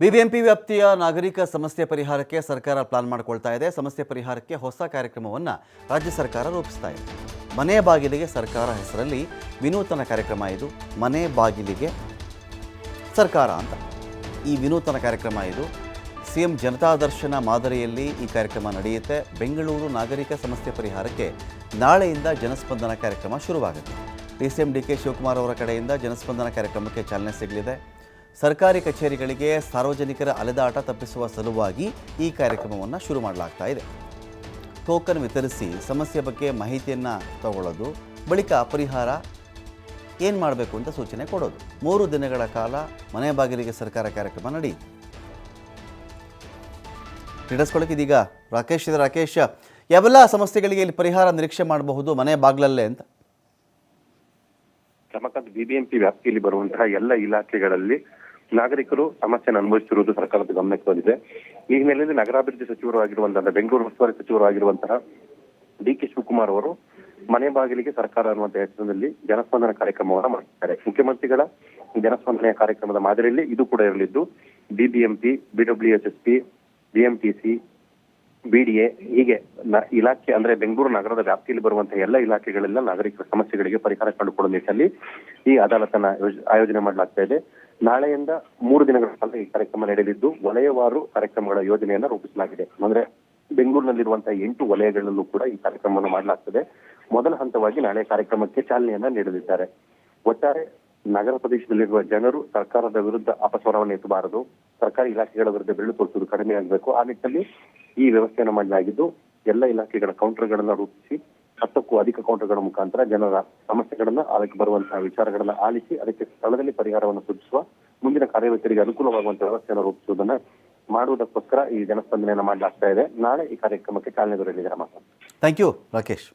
BBMP ವ್ಯಾಪ್ತಿಯ ನಾಗರಿಕ ಸಮಸ್ಯೆ ಪರಿಹಾರಕ್ಕೆ ಸರ್ಕಾರ ಪ್ಲಾನ್ ಮಾಡಿಕೊಳ್ತಾ ಇದೆ. ಸಮಸ್ಯೆ ಪರಿಹಾರಕ್ಕೆ ಹೊಸ ಕಾರ್ಯಕ್ರಮವನ್ನು ರಾಜ್ಯ ಸರ್ಕಾರ ರೂಪಿಸ್ತಾ ಇದೆ. ಮನೆ ಬಾಗಿಲಿಗೆ ಸರ್ಕಾರ ಹೆಸರಲ್ಲಿ ವಿನೂತನ ಕಾರ್ಯಕ್ರಮ ಇದು. ಮನೆ ಬಾಗಿಲಿಗೆ ಸರ್ಕಾರ ಅಂತ. ಈ ವಿನೂತನ ಕಾರ್ಯಕ್ರಮ ಇದು. ಸಿ ಎಂ ಜನತಾ ದರ್ಶನ ಮಾದರಿಯಲ್ಲಿ ಈ ಕಾರ್ಯಕ್ರಮ ನಡೆಯುತ್ತೆ. ಬೆಂಗಳೂರು ನಾಗರಿಕ ಸಮಸ್ಯೆ ಪರಿಹಾರಕ್ಕೆ ನಾಳೆಯಿಂದ ಜನಸ್ಪಂದನ ಕಾರ್ಯಕ್ರಮ ಶುರುವಾಗುತ್ತೆ. D C M D K Shivakumar ಅವರ ಕಡೆಯಿಂದ ಜನಸ್ಪಂದನ ಕಾರ್ಯಕ್ರಮಕ್ಕೆ ಚಾಲನೆ ಸಿಗಲಿದೆ. ಸರ್ಕಾರಿ ಕಚೇರಿಗಳಿಗೆ ಸಾರ್ವಜನಿಕರ ಅಲೆದಾಟ ತಪ್ಪಿಸುವ ಸಲುವಾಗಿ ಈ ಕಾರ್ಯಕ್ರಮವನ್ನು ಶುರು ಮಾಡಲಾಗ್ತಾ ಇದೆ. ಟೋಕನ್ ವಿತರಿಸಿ ಸಮಸ್ಯೆ ಬಗ್ಗೆ ಮಾಹಿತಿಯನ್ನು ತಗೊಳ್ಳೋದು, ಬಳಿಕ ಪರಿಹಾರ ಏನು ಮಾಡಬೇಕು ಅಂತ ಸೂಚನೆ ಕೊಡೋದು. ಮೂರು ದಿನಗಳ ಕಾಲ ಮನೆ ಬಾಗಿಲಿಗೆ ಸರ್ಕಾರ ಕಾರ್ಯಕ್ರಮ ನಡೆಯಿತು ಹಿಡಿಸ್ಕೊಳ್ಳೋಕೆ ಇದೀಗ ರಾಕೇಶ್ ಇದೆ. ರಾಕೇಶ್, ಯಾವೆಲ್ಲ ಸಮಸ್ಯೆಗಳಿಗೆ ಇಲ್ಲಿ ಪರಿಹಾರ ನಿರೀಕ್ಷೆ ಮಾಡಬಹುದು, ಮನೆ ಬಾಗಿಲಲ್ಲೇ ಅಂತ? ರಮಕಾಂತ್ ಬಿಬಿಎಂಪಿ ವ್ಯಾಪ್ತಿಯಲ್ಲಿ ಬರುವಂತಹ ಎಲ್ಲ ಇಲಾಖೆಗಳಲ್ಲಿ ನಾಗರಿಕರು ಸಮಸ್ಯೆಯನ್ನು ಅನುಭವಿಸುತ್ತಿರುವುದು ಸರ್ಕಾರದ ಗಮನಕ್ಕೆ ಬಂದಿದೆ. ಈ ಹಿನ್ನೆಲೆಯಲ್ಲಿ ನಗರಾಭಿವೃದ್ಧಿ ಸಚಿವರು ಆಗಿರುವಂತಹ ಬೆಂಗಳೂರು ಉಸ್ತುವಾರಿ ಸಚಿವರು ಆಗಿರುವಂತಹ ಡಿ ಕೆ ಶಿವಕುಮಾರ್ ಅವರು ಮನೆ ಬಾಗಿಲಿಗೆ ಸರ್ಕಾರ ಅನ್ನುವಂತ ಹೆಸರಿನಲ್ಲಿ ಜನಸ್ಪಂದನ ಕಾರ್ಯಕ್ರಮವನ್ನು ಮಾಡಿದ್ದಾರೆ ಮುಖ್ಯಮಂತ್ರಿಗಳ ಜನಸ್ಪಂದನೆಯ ಕಾರ್ಯಕ್ರಮದ ಮಾದರಿಯಲ್ಲಿ ಇದು ಕೂಡ ಇರಲಿದ್ದು ಬಿಬಿಎಂಪಿ ಬಿಡಬ್ಲ್ಯೂಎಸ್ಎಸ್ಪಿ ಬಿಎಂಟಿಸಿ ಬಿಡಿಎ ಹೀಗೆ ಇಲಾಖೆ ಅಂದ್ರೆ ಬೆಂಗಳೂರು ನಗರದ ವ್ಯಾಪ್ತಿಯಲ್ಲಿ ಬರುವಂತಹ ಎಲ್ಲ ಇಲಾಖೆಗಳೆಲ್ಲ ನಾಗರಿಕರ ಸಮಸ್ಯೆಗಳಿಗೆ ಪರಿಹಾರ ಕಂಡುಕೊಳ್ಳುವ ನಿಟ್ಟಿನಲ್ಲಿ ಈ ಅದಾಲತನ್ನ ಯೋಜ- ಆಯೋಜನೆ ಮಾಡಲಾಗ್ತಾ ಇದೆ. ನಾಳೆಯಿಂದ ಮೂರು ದಿನಗಳ ಕಾಲ ಈ ಕಾರ್ಯಕ್ರಮ ನಡೆಯಲಿದ್ದು ವಲಯವಾರು ಕಾರ್ಯಕ್ರಮಗಳ ಯೋಜನೆಯನ್ನ ರೂಪಿಸಲಾಗಿದೆ. ಅಂದ್ರೆ ಬೆಂಗಳೂರಿನಲ್ಲಿರುವಂತಹ ಎಂಟು ವಲಯಗಳಲ್ಲೂ ಕೂಡ ಈ ಕಾರ್ಯಕ್ರಮವನ್ನು ಮಾಡಲಾಗ್ತದೆ. ಮೊದಲ ಹಂತವಾಗಿ ನಾಳೆ ಕಾರ್ಯಕ್ರಮಕ್ಕೆ ಚಾಲನೆಯನ್ನ ನೀಡಲಿದ್ದಾರೆ. ಒಟ್ಟಾರೆ ನಗರ ಪ್ರದೇಶದಲ್ಲಿರುವ ಜನರು ಸರ್ಕಾರದ ವಿರುದ್ಧ ಅಪಸ್ವರವನ್ನು ಎತ್ತಬಾರದು ಸರ್ಕಾರಿ ಇಲಾಖೆಗಳ ವಿರುದ್ಧ ಬೆರಳು ತೋರಿಸುವುದು ಕಡಿಮೆ ಆಗಬೇಕು. ಆ ನಿಟ್ಟಿನಲ್ಲಿ ಈ ವ್ಯವಸ್ಥೆಯನ್ನು ಮಾಡಲಾಗಿದ್ದು ಎಲ್ಲ ಇಲಾಖೆಗಳ ಕೌಂಟರ್ಗಳನ್ನ ರೂಪಿಸಿ ಹತ್ತಕ್ಕೂ ಅಧಿಕ ಕೌಂಟರ್ಗಳ ಮುಖಾಂತರ ಜನರ ಸಮಸ್ಯೆಗಳನ್ನ ಅದಕ್ಕೆ ಬರುವಂತಹ ವಿಚಾರಗಳನ್ನ ಆಲಿಸಿ ಅದಕ್ಕೆ ಸ್ಥಳದಲ್ಲಿ ಪರಿಹಾರವನ್ನು ಸೂಚಿಸುವ ಮುಂದಿನ ಕಾರ್ಯವೈಖರಿಗೆ ಅನುಕೂಲವಾಗುವಂತಹ ವ್ಯವಸ್ಥೆಯನ್ನು ರೂಪಿಸುವುದನ್ನ ಮಾಡುವುದಕ್ಕೋಸ್ಕರ ಈ ಜನಸ್ಪಂದನೆಯನ್ನು ಮಾಡಲಾಗ್ತಾ ಇದೆ. ನಾಳೆ ಈ ಕಾರ್ಯಕ್ರಮಕ್ಕೆ ಚಾಲನೆ ದೊರೆಯಲಿದೆ ರಾಕೇಶ್